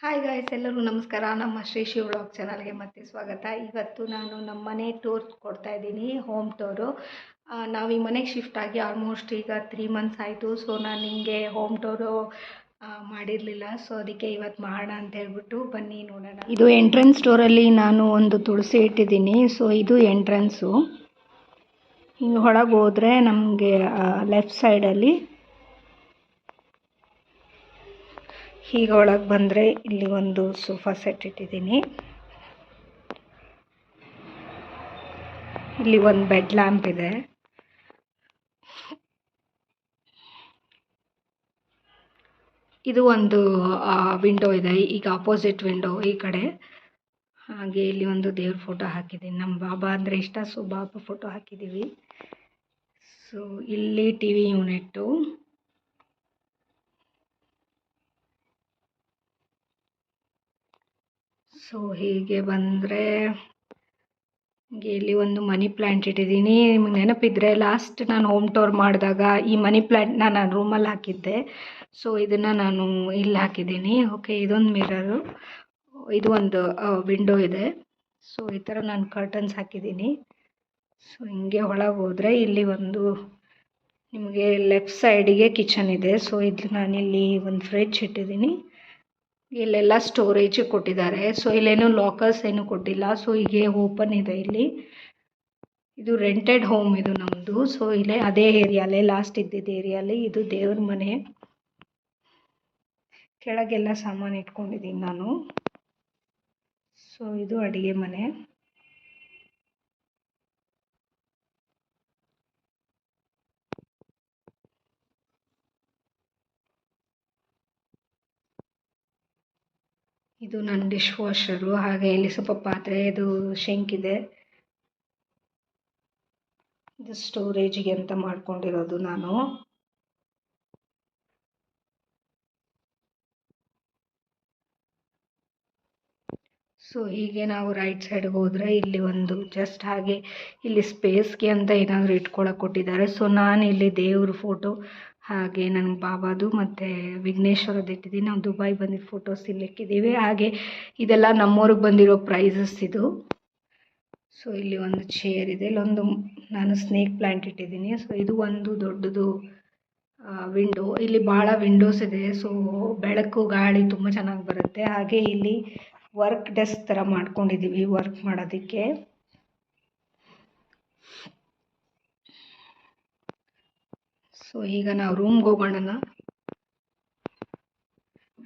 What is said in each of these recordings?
Hi guys ಎಲ್ಲರೂ ನಮಸ್ಕಾರ. ನಮ್ಮ ಶ್ರೀ ಶಿವ್ ವ್ಲಾಗ್ ಚಾನಲ್ಗೆ ಮತ್ತೆ ಸ್ವಾಗತ. ಇವತ್ತು ನಾನು ನಮ್ಮ ಮನೆ ಟೂರ್ ಕೊಡ್ತಾ ಇದ್ದೀನಿ ಹೋಮ್ ಟೂರು ನಾವು ಈ ಮನೆಗೆ ಶಿಫ್ಟ್ ಆಗಿ ಆಲ್ಮೋಸ್ಟ್ ಈಗ ತ್ರೀ ಮಂತ್ಸ್ ಆಯಿತು. ಸೊ ನಾನು ನಿಮಗೆ ಹೋಮ್ ಟೂರು ಮಾಡಿರಲಿಲ್ಲ. ಸೊ ಅದಕ್ಕೆ ಇವತ್ತು ಮಾಡೋಣ ಅಂತ ಹೇಳ್ಬಿಟ್ಟು ಬನ್ನಿ ನೋಡೋಣ. ಇದು ಎಂಟ್ರೆನ್ಸ್ ಸ್ಟೋರಲ್ಲಿ ನಾನು ಒಂದು ತುಳಸಿ ಇಟ್ಟಿದ್ದೀನಿ. ಸೊ ಇದು ಎಂಟ್ರೆನ್ಸು ಹಿಂಗೆ ಹೊರಗೆ ಹೋದರೆ ನಮಗೆ ಲೆಫ್ಟ್ ಸೈಡಲ್ಲಿ ಹೀಗೆ ಒಳಗೆ ಬಂದರೆ ಇಲ್ಲಿ ಒಂದು ಸೋಫಾ ಸೆಟ್ ಇಟ್ಟಿದ್ದೀನಿ. ಇಲ್ಲಿ ಒಂದು ಬೆಡ್ ಲ್ಯಾಂಪ್ ಇದೆ. ಇದು ಒಂದು ವಿಂಡೋ ಇದೆ, ಈಗ ಅಪೋಸಿಟ್ ವಿಂಡೋ ಈ ಕಡೆ. ಹಾಗೆ ಇಲ್ಲಿ ಒಂದು ದೇವ್ರ ಫೋಟೋ ಹಾಕಿದ್ದೀನಿ. ನಮ್ಮ ಬಾಬಾ ಅಂದರೆ ಇಷ್ಟ, ಸೊ ಬಾಬಾ ಫೋಟೋ ಹಾಕಿದ್ದೀವಿ. ಸೊ ಇಲ್ಲಿ ಟಿ ವಿ ಯೂನಿಟ್ಟು ಸೊ ಹೀಗೆ ಬಂದರೆ ಇಲ್ಲಿ ಒಂದು ಮನಿ ಪ್ಲ್ಯಾಂಟ್ ಇಟ್ಟಿದ್ದೀನಿ. ನಿಮಗೆ ನೆನಪಿದ್ರೆ ಲಾಸ್ಟ್ ನಾನು ಹೋಮ್ ಟೂರ್ ಮಾಡಿದಾಗ ಈ ಮನಿ ಪ್ಲ್ಯಾಂಟ್ನ ನಾನು ರೂಮಲ್ಲಿ ಹಾಕಿದ್ದೆ. ಸೊ ಇದನ್ನು ನಾನು ಇಲ್ಲಿ ಹಾಕಿದ್ದೀನಿ. ಓಕೆ ಇದೊಂದು ಮಿರರು ಇದು ಒಂದು ವಿಂಡೋ ಇದೆ. ಸೊ ಈ ಥರ ನಾನು ಕರ್ಟನ್ಸ್ ಹಾಕಿದ್ದೀನಿ. ಸೊ ಹಿಂಗೆ ಒಳಗೆ ಹೋದರೆ ಇಲ್ಲಿ ಒಂದು ನಿಮಗೆ ಲೆಫ್ಟ್ ಸೈಡಿಗೆ ಕಿಚನ್ ಇದೆ. ಸೊ ಇದು ನಾನಿಲ್ಲಿ ಒಂದು ಫ್ರಿಡ್ಜ್ ಇಟ್ಟಿದ್ದೀನಿ. ಇಲ್ಲೆಲ್ಲ ಸ್ಟೋರೇಜ್ ಕೊಟ್ಟಿದ್ದಾರೆ. ಸೊ ಇಲ್ಲೇನು ಲಾಕರ್ಸ್ ಏನು ಕೊಟ್ಟಿಲ್ಲ. ಸೊ ಹೀಗೆ ಓಪನ್ ಇದೆ ಇಲ್ಲಿ. ಇದು ರೆಂಟೆಡ್ ಹೋಮ್ ಇದು ನಮ್ಮದು ಸೊ ಇಲ್ಲೇ ಅದೇ ಏರಿಯಾಲೇ ಲಾಸ್ಟ್ ಇದ್ದಿದ್ದ ಏರಿಯಾಲಿ ಇದು ದೇವ್ರ ಮನೆ. ಕೆಳಗೆಲ್ಲ ಸಾಮಾನು ಇಟ್ಕೊಂಡಿದ್ದೀನಿ ನಾನು. ಸೊ ಇದು ಅಡುಗೆ ಮನೆ. ಇದು ನನ್ನ ಡಿಶ್ ವಾಷರು ಹಾಗೆ ಇಲ್ಲಿ ಸ್ವಲ್ಪ ಪಾತ್ರೆ, ಇದು ಶೆಂಕ್ ಇದೆ. ಇದು ಸ್ಟೋರೇಜಿಗೆ ಅಂತ ಮಾಡ್ಕೊಂಡಿರೋದು ನಾನು. ಸೊ ಹೀಗೆ ನಾವು ರೈಟ್ ಸೈಡ್ಗೆ ಹೋದರೆ ಇಲ್ಲಿ ಒಂದು ಜಸ್ಟ್ ಹಾಗೆ ಇಲ್ಲಿ ಸ್ಪೇಸ್ಗೆ ಅಂತ ಏನಾದರೂ ಇಟ್ಕೊಳ್ಳೋಕೆ ಕೊಟ್ಟಿದ್ದಾರೆ. ಸೊ ನಾನು ಇಲ್ಲಿ ದೇವ್ರ ಫೋಟೋ ಹಾಗೆ ನನಗೆ ಬಾಬಾದು ಮತ್ತು ವಿಘ್ನೇಶ್ವರದ್ದು ಇಟ್ಟಿದ್ದೀನಿ. ನಾವು ದುಬೈ ಬಂದಿದ್ದ ಫೋಟೋಸ್ ಇಲ್ಲಿ ಇಕ್ಕಿದ್ದೀವಿ ಹಾಗೆ ಇದೆಲ್ಲ ನಮ್ಮೂರಿಗೆ ಬಂದಿರೋ ಪ್ರೈಸಸ್ ಇದು. ಸೊ ಇಲ್ಲಿ ಒಂದು ಚೇರ್ ಇದೆ. ಇಲ್ಲೊಂದು ನಾನು ಸ್ನೇಕ್ ಪ್ಲ್ಯಾಂಟ್ ಇಟ್ಟಿದ್ದೀನಿ. ಸೊ ಇದು ಒಂದು ದೊಡ್ಡದು ವಿಂಡೋ ಇಲ್ಲಿ ಭಾಳ ವಿಂಡೋಸ್ ಇದೆ. ಸೊ ಬೆಳಕು, ಗಾಳಿ ತುಂಬ ಚೆನ್ನಾಗಿ ಬರುತ್ತೆ. ಹಾಗೆ ಇಲ್ಲಿ ವರ್ಕ್ ಡೆಸ್ಕ್ ಥರ ಮಾಡ್ಕೊಂಡಿದ್ದೀವಿ ವರ್ಕ್ ಮಾಡೋದಕ್ಕೆ. ಸೊ ಈಗ ನಾವು ರೂಮ್ಗೆ ಹೋಗೋಣ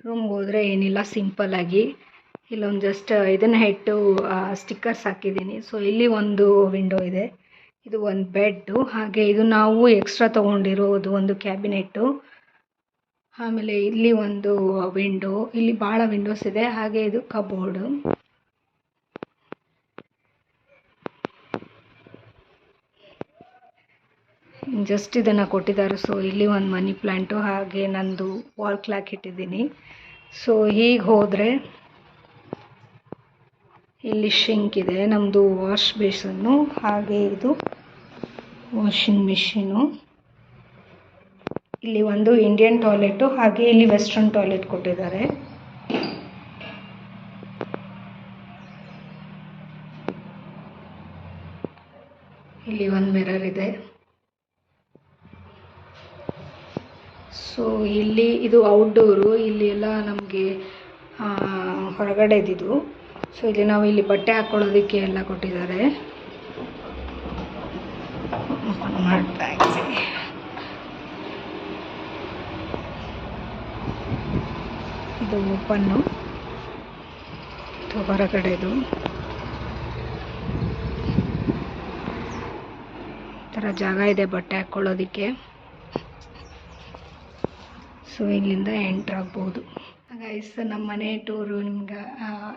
ರೂಮ್ಗೆ ಹೋದರೆ ಏನಿಲ್ಲ ಸಿಂಪಲ್ಲಾಗಿ ಇಲ್ಲೊಂದು ಜಸ್ಟ್ ಇದನ್ನು ಇಟ್ಟು ಸ್ಟಿಕ್ಕರ್ಸ್ ಹಾಕಿದ್ದೀನಿ ಸೊ ಇಲ್ಲಿ ಒಂದು ವಿಂಡೋ ಇದೆ. ಇದು ಒಂದು ಬೆಡ್ಡು ಹಾಗೆ ಇದು ನಾವು ಎಕ್ಸ್ಟ್ರಾ ತೊಗೊಂಡಿರೋದು ಒಂದು ಕ್ಯಾಬಿನೆಟ್ಟು ಆಮೇಲೆ ಇಲ್ಲಿ ಒಂದು ವಿಂಡೋ ಇಲ್ಲಿ ಬಹಳ ವಿಂಡೋಸ್ ಇದೆ, ಹಾಗೆ ಇದು ಕಬೋರ್ಡು ಜಸ್ಟ್ ಇದನ್ನು ಕೊಟ್ಟಿದ್ದಾರೆ. ಸೊ ಇಲ್ಲಿ ಒಂದು ಮನಿ ಪ್ಲ್ಯಾಂಟು ಹಾಗೆ ನಂದು ವಾಲ್ ಕ್ಲಾಕ್ ಇಟ್ಟಿದ್ದೀನಿ. ಸೊ ಹೀಗೆ ಹೋದರೆ ಇಲ್ಲಿ ಶಿಂಕ್ ಇದೆ. ನಮ್ಮದು ವಾಶ್ ಬೇಸನ್ನು ಹಾಗೆ ಇದು ವಾಷಿಂಗ್ ಮಿಷಿನು ಇಲ್ಲಿ ಒಂದು ಇಂಡಿಯನ್ ಟಾಯ್ಲೆಟ್ ಹಾಗೆ ಇಲ್ಲಿ ವೆಸ್ಟರ್ನ್ ಟಾಯ್ಲೆಟ್ ಕೊಟ್ಟಿದ್ದಾರೆ. ಇಲ್ಲಿ ಒಂದು ಮಿರರ್ ಇದೆ. ಸೊ ಇಲ್ಲಿ ಇದು ಔಟ್ಡೋರು ಇಲ್ಲಿ ಎಲ್ಲ ನಮಗೆ ಹೊರಗಡೆದಿದು ಸೊ ಇಲ್ಲಿ ನಾವು ಇಲ್ಲಿ ಬಟ್ಟೆ ಹಾಕ್ಕೊಳ್ಳೋದಕ್ಕೆ ಎಲ್ಲ ಕೊಟ್ಟಿದ್ದಾರೆ. ಮಾಡ್ತಾ ಇದ್ದೀವಿ ಇದು ಓಪನ್ನು ಇದು ಈ ಥರ ಜಾಗ ಇದೆ ಬಟ್ಟೆ ಹಾಕ್ಕೊಳ್ಳೋದಕ್ಕೆ ಸೊ ಇಲ್ಲಿಂದ ಎಂಟ್ರ್ ಆಗ್ಬೋದು. ಗೈಸ್ ನಮ್ಮ ಮನೆ ಟೂರು ನಿಮ್ಗೆ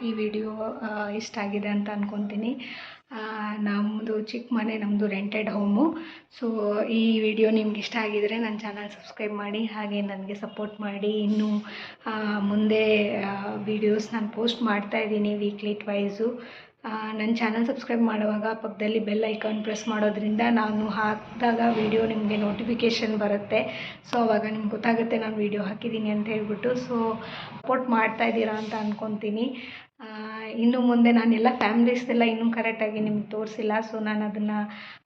ಈ ವಿಡಿಯೋ ಇಷ್ಟ ಆಗಿದೆ ಅಂತ ಅಂದ್ಕೊತೀನಿ ನಮ್ಮದು ಚಿಕ್ಕ ಮನೆ ನಮ್ಮದು ರೆಂಟೆಡ್ ಹೋಮು ಸೊ ಈ ವಿಡಿಯೋ ನಿಮ್ಗೆ ಇಷ್ಟ ಆಗಿದರೆ ನನ್ನ ಚಾನಲ್ ಸಬ್ಸ್ಕ್ರೈಬ್ ಮಾಡಿ, ಹಾಗೆ ನನಗೆ ಸಪೋರ್ಟ್ ಮಾಡಿ. ಇನ್ನೂ ಮುಂದೆ ವಿಡಿಯೋಸ್ ನಾನು ಪೋಸ್ಟ್ ಮಾಡ್ತಾ ಇದ್ದೀನಿ ವೀಕ್ಲಿ ಟ್ವೈಸು ನನ್ನ ಚಾನಲ್ ಸಬ್ಸ್ಕ್ರೈಬ್ ಮಾಡುವಾಗ ಪಕ್ಕದಲ್ಲಿ ಬೆಲ್ ಐಕಾನ್ ಪ್ರೆಸ್ ಮಾಡೋದ್ರಿಂದ ನಾನು ಹಾಕಿದಾಗ ವೀಡಿಯೋ ನಿಮಗೆ ನೋಟಿಫಿಕೇಷನ್ ಬರುತ್ತೆ. ಸೊ ಅವಾಗ ನಿಮ್ಗೆ ಗೊತ್ತಾಗುತ್ತೆ ನಾನು ವೀಡಿಯೋ ಹಾಕಿದ್ದೀನಿ ಅಂತ ಹೇಳ್ಬಿಟ್ಟು. ಸೊ ಸಪೋರ್ಟ್ ಮಾಡ್ತಾ ಇದ್ದೀರಾ ಅಂತ ಅಂದ್ಕೊತೀನಿ ಇನ್ನು ಮುಂದೆ ನಾನೆಲ್ಲ ಫ್ಯಾಮ್ಲೀಸ್ದೆಲ್ಲ ಇನ್ನೂ ಕರೆಕ್ಟಾಗಿ ನಿಮ್ಗೆ ತೋರಿಸಿಲ್ಲ. ಸೊ ನಾನು ಅದನ್ನು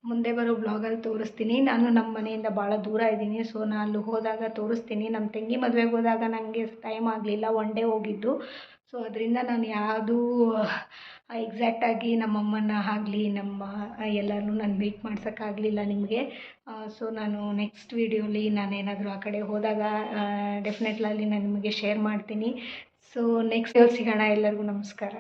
ಮುಂದೆ ಬರೋ ಬ್ಲಾಗಲ್ಲಿ ತೋರಿಸ್ತೀನಿ. ನಾನು ನಮ್ಮ ಮನೆಯಿಂದ ಭಾಳ ದೂರ ಇದ್ದೀನಿ. ಸೊ ನಾನು ಅಲ್ಲಿ ಹೋದಾಗ ತೋರಿಸ್ತೀನಿ. ನಮ್ಮ ತಂಗಿ ಮದುವೆಗೆ ಹೋದಾಗ ನನಗೆ ಟೈಮ್ ಆಗಲಿಲ್ಲ. ಒನ್ ಡೇ ಹೋಗಿದ್ದು. ಸೊ ಅದರಿಂದ ನಾನು ಯಾವುದೂ ಎಕ್ಸಾಕ್ಟಾಗಿ ನಮ್ಮಮ್ಮನ ಆಗಲಿ, ನಮ್ಮ ಎಲ್ಲರೂ ನಾನು ಮೀಟ್ ಮಾಡ್ಸೋಕ್ಕಾಗಲಿಲ್ಲ ನಿಮಗೆ. ಸೊ ನಾನು ನೆಕ್ಸ್ಟ್ ವೀಡಿಯೋಲಿ ನಾನೇನಾದರೂ ಆ ಕಡೆ ಹೋದಾಗ ಡೆಫಿನೆಟ್ಲಲ್ಲಿ ನಾನು ನಿಮಗೆ ಶೇರ್ ಮಾಡ್ತೀನಿ. ಸೊ ನೆಕ್ಸ್ಟ್ ಸಿಗೋಣ. ಎಲ್ಲರಿಗೂ ನಮಸ್ಕಾರ.